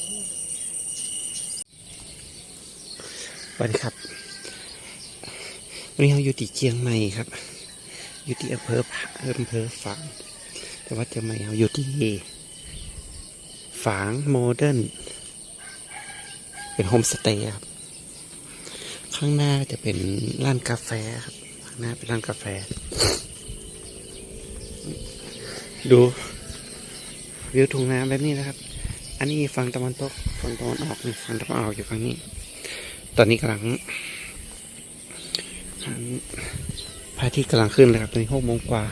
สวัสดีครับ วันนี้เราอยู่ที่เชียงใหม่ครับ อยู่ที่อำเภออำเภอฝาง แต่ว่าเชียงใหม่เราอยู่ที่ฝางโมเดิร์น เป็นโฮมสเตย์ครับ ข้างหน้าจะเป็นร้านกาแฟครับ ข้างหน้าเป็นร้านกาแฟ ดูวิวทุ่งนาแบบนี้นะครับ อันนี้ฝั่งตะวันตกฝั่งตะวันออกนี่ฝั่งตะวันออกอยู่ฝั่งนี้ ตอนนี้กำลังพระอาทิตย์กำลังขึ้นเลยครับตอนนี้หกโมงกว่า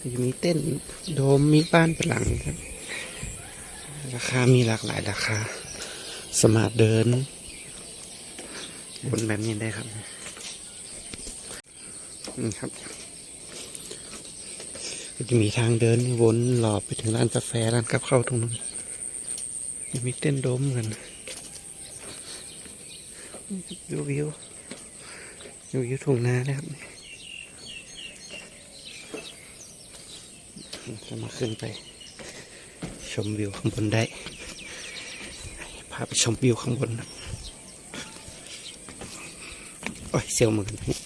จะมีเต้นโดมมีบ้านเป็นหลังครับ ราคามีหลากหลายราคา สมารถเดิน บนแบบนี้ได้ครับ นี่ครับ ก็จะมีทางเดินวนหลอบไปถึงร้านกาแฟร้านกับข้าวตรงนั้นยังมีเต้นโดมกันวิววิววิววิวทุ่งนานะครับจะมาขึ้นไป ชมวิวข้างบนได้ พาไปชมวิวข้างบนนะ โอ้ยเซลมือกันนี่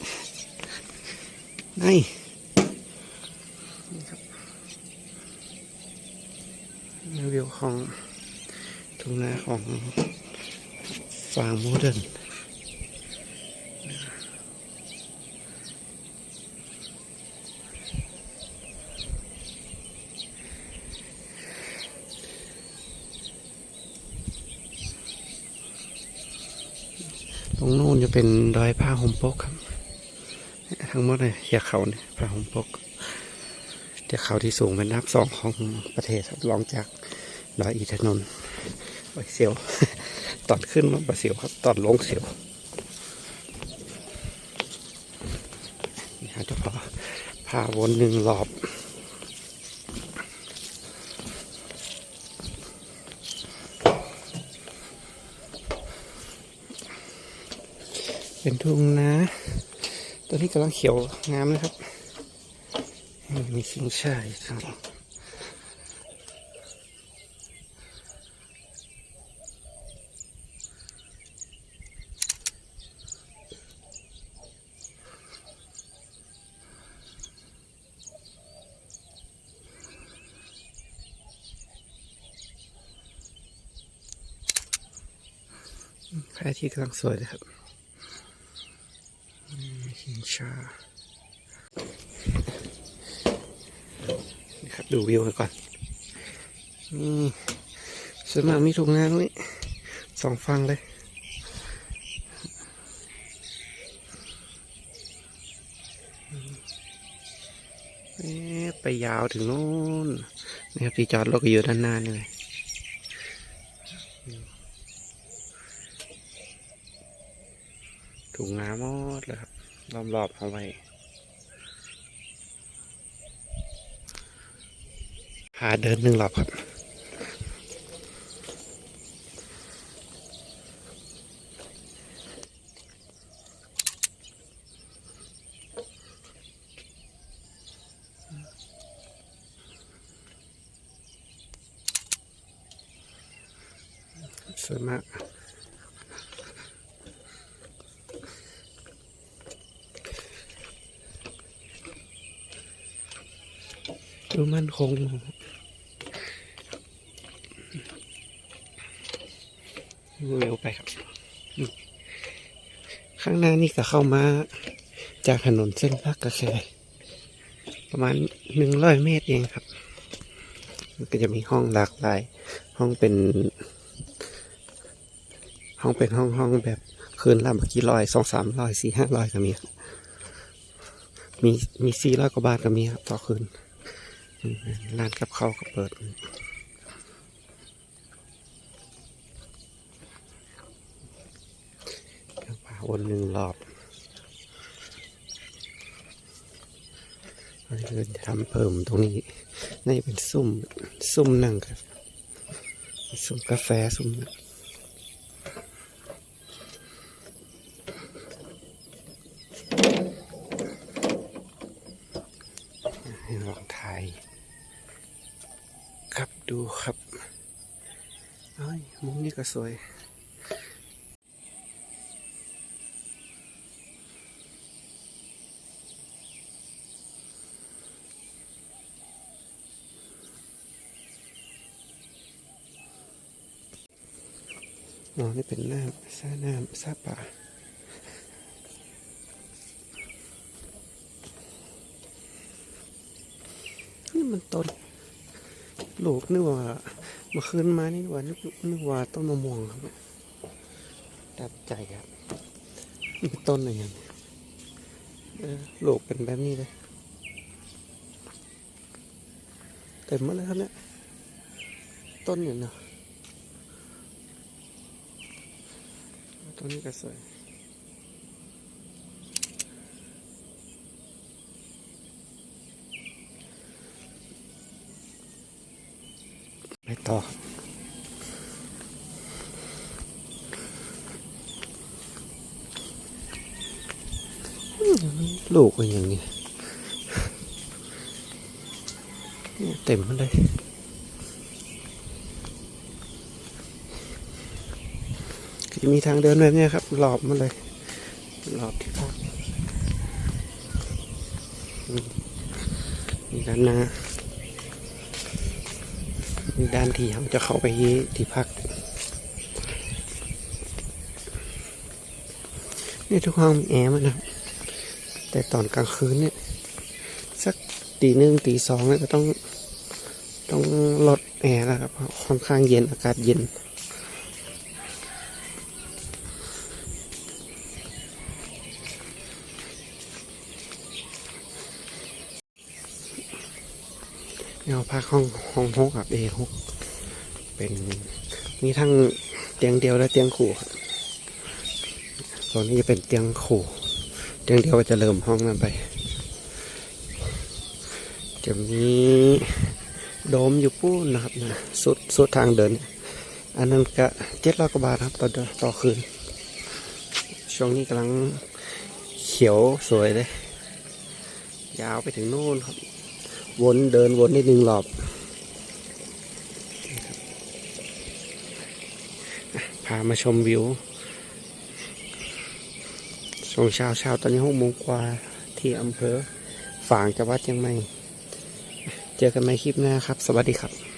นี่ครับนี่วิวของทุ่งนาของฟาร์มโมเดิร์น ตรงนู้นจะเป็นดอยผ้าห่มปกครับ ทั้งหมดเลยเทียเขาเนี่ยผ้าห่มปกเทียเขาที่สูงเป็นนับสองของประเทศรองจากดอยอินทนนท์โอ้ยเสียวตอนขึ้นมาบเสียวครับตอนลงเสียวนี่ฮะจะพาพาวนหนึ่งรอบ เป็นทุ่งนาตัวนี้กำลังเขียวงามนะครับ มีชิงช่ายครับพระอาทิตย์กำลังสวยเลยครับ ชานี่ครับดูวิวกันก่อน นี่สวนมากมีถุงงานนี่สองฝั่งเลย ไปยาวถึงโน้นนี่ครับที่จอดรถก็อยู่ด้านหน้านี่เลยถุงงาหมดเลยครับ รอบเอาไว้พาเดินหนึ่งรอบครับสวยมาก ดูมั่นคงเร็วไปครับ ข้างหน้านี่ก็เข้ามา จากถนนเส้นพักกระแคประมาณหนึ่งร้อยเมตรเองครับ ก็จะมีห้องหลากหลาย ห้องเป็น ห้องเป็นห้องห้องแบบคืนละเมื่อกี้ร้อยสองสามร้อยสี่ห้าร้อยก็มีครับมีมีสี่ร้อยกว่าบาทก็มีครับต่อคืน ร้านกับข้าวก็เปิดพาวนหนึ่งรอบเราจะทำเพิ่มตรงนี้ นี่เป็นซุ้มซุ้มนั่งครับซุ้มกาแฟซุ้มนั่ง ลองถ่าย ครับ ดูครับเอ้มุมนี้ก็สวย อ๋อ นี่เป็นน้ำซาน้ำซาป่านี่มันต้น ลูกนึกว่าเมาคืนมานี่ว่านึกนึกว่าต้นมะม่วงครับตัดใจครับนี่ต้นอะไรอย่างนี้ลูกเป็นแบบนี้เลยเต็มหมดเลยครับเนี่ยต้นอย่างเนาะต้นนี้ก็สวยไปต่ อครับอืมลูกเป็นอย่างนี้เนี่ยเต็มหมดเลยจะมีทางเดินแบบเนี้ยครับหลอบมันเลยหลอบที่พักอืมมีด้านห น้ามีด้านที่เราจะเข้าไปที่พักนี่ทุกห้องมีแอร์มันนะ แต่ตอนกลางคืนเนี่ย สักตีหนึ่งตีสองเนี่ยก็ต้องต้องลดแอร์แล้วครับเพราะค่อนข้างเย็นอากาศเย็น แนวพักห้องห้องหกกับเอหกเป็นมีทั้งเตียงเดียวและเตียงคู่ครับตอนนี้จะเป็นเตียงคู่เตียงเดียวจะเริ่มห้องนั้นไป จะมีโดมอยู่ปู้นนะครับนะสุดสุดทางเดิน อันนั้นก็เจ็ดร้อยกว่าบาทครับต่อเดือนต่อคืน ช่วงนี้กำลังเขียวสวยเลย ยาวไปถึงโน่นครับ วนเดินวนนิดนึงรอบพามาชมวิวช่วงเช้าเช้าตอนนี้หกโมงกว่าที่อำเภอฝางจังหวัดเชียงใหม่ เจอกันใหม่คลิปหน้าครับ สวัสดีครับ